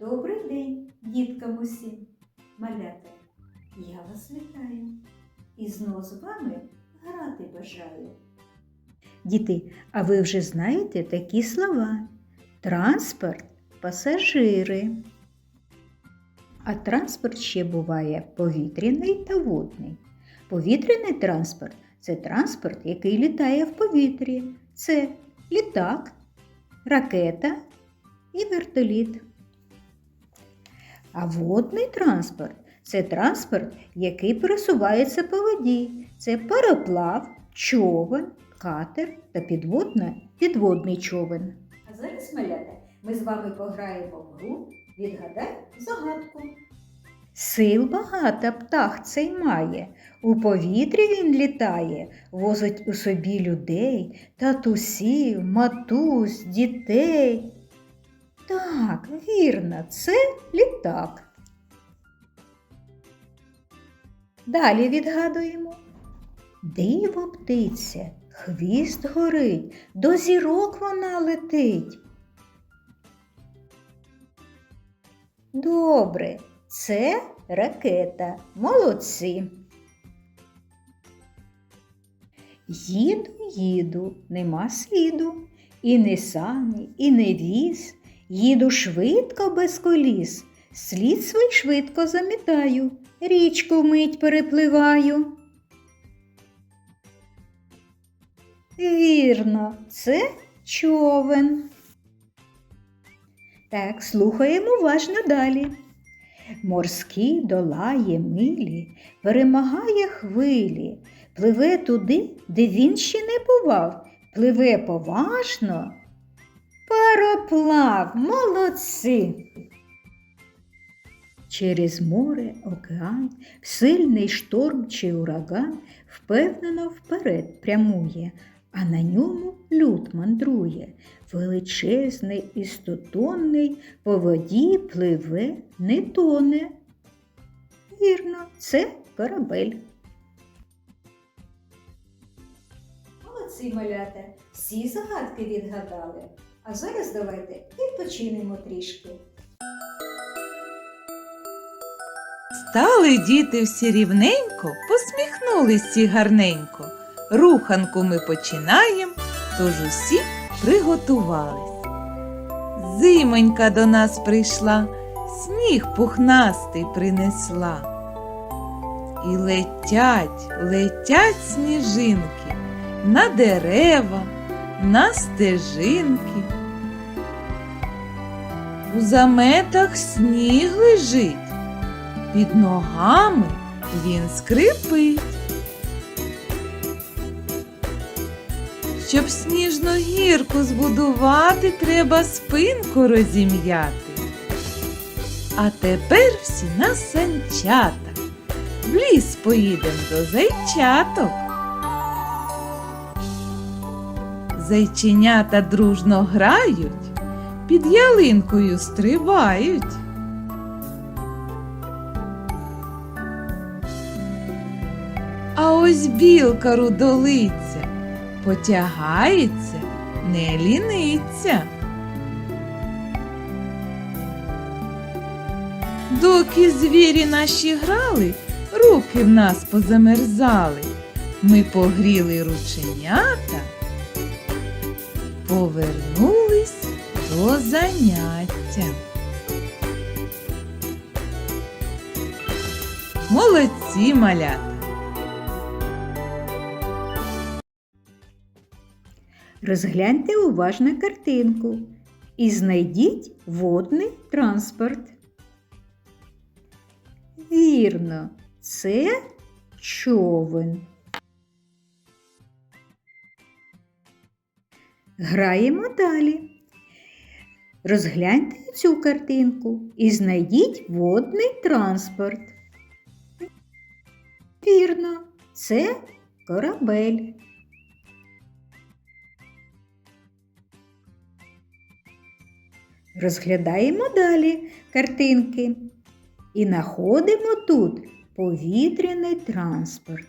Добрий день, діткам усім, малята. Я вас вітаю і знов з вами грати бажаю. Діти, а ви вже знаєте такі слова: транспорт, пасажири. А транспорт ще буває повітряний та водний. Повітряний транспорт це транспорт, який літає в повітрі. Це літак, ракета і вертоліт. А водний транспорт це транспорт, який пересувається по воді. Це пароплав, човен, катер та підводна, підводний човен. А зараз, малята, ми з вами пограємо в гру Відгадай загадку. Сил багато птах цей має, у повітрі він літає, возить у собі людей, татусів, матусь, дітей. Так, вірно, це літак. Далі відгадуємо. Диво птиця, хвіст горить, до зірок вона летить. Добре, це ракета. Молодці. Їду, їду, нема сліду, і не сані, і не віз. Їду швидко без коліс, слід свій швидко замітаю, річку мить перепливаю. Вірно, це човен. Так, слухаємо уважно далі. Морські долає милі, перемагає хвилі, пливе туди, де він ще не бував, пливе поважно. Пароплав, молодці. Через море, океан, сильний шторм чи ураган впевнено вперед прямує, а на ньому люд мандрує. Величезний і стотонний по воді пливе, не тоне. Вірно, це корабель. Молодці малята, всі загадки відгадали. А зараз давайте відпочинемо трішки. Стали діти всі рівненько, посміхнулись всі гарненько. Руханку ми починаємо, тож усі приготувались. Зимонька до нас прийшла, сніг пухнастий принесла. І летять, летять сніжинки на дерева, на стежинки. У заметах сніг лежить, під ногами він скрипить. Щоб сніжну гірку збудувати, треба спинку розім'яти. А тепер всі на санчата. В ліс поїдем до зайчаток. Зайченята дружно грають, під ялинкою стрибають. А ось білка рудолиця потягається, не ліниться. Доки звірі наші грали, руки в нас позамерзали. Ми погріли рученята, повернулись до заняття. Молодці малята! Розгляньте уважно картинку і знайдіть водний транспорт. Вірно, це човен. Граємо далі. Розгляньте цю картинку і знайдіть водний транспорт. Вірно, це корабель. Розглядаємо далі картинки і знаходимо тут повітряний транспорт.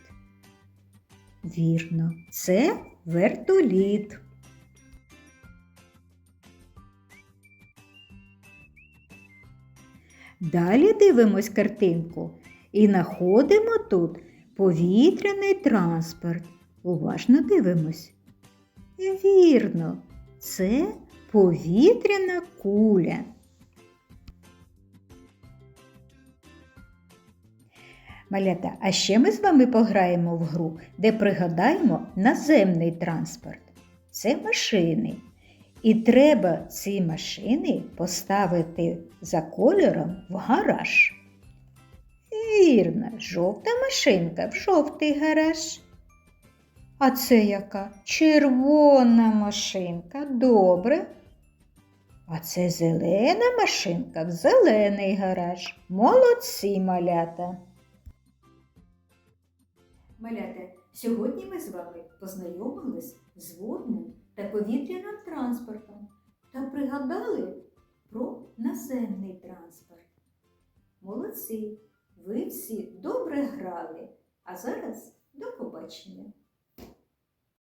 Вірно, це вертоліт. Далі дивимось картинку і знаходимо тут повітряний транспорт. Уважно дивимось. Вірно, це повітряна куля. Малята, а ще ми з вами пограємо в гру, де пригадаємо наземний транспорт. Це машини. І треба ці машини поставити за кольором в гараж. Вірно, жовта машинка в жовтий гараж. А це яка? Червона машинка. Добре. А це зелена машинка в зелений гараж. Молодці малята. Малята, сьогодні ми з вами познайомились з водним та повітряним транспортом та пригадали про наземний транспорт. Молодці! Ви всі добре грали. А зараз до побачення!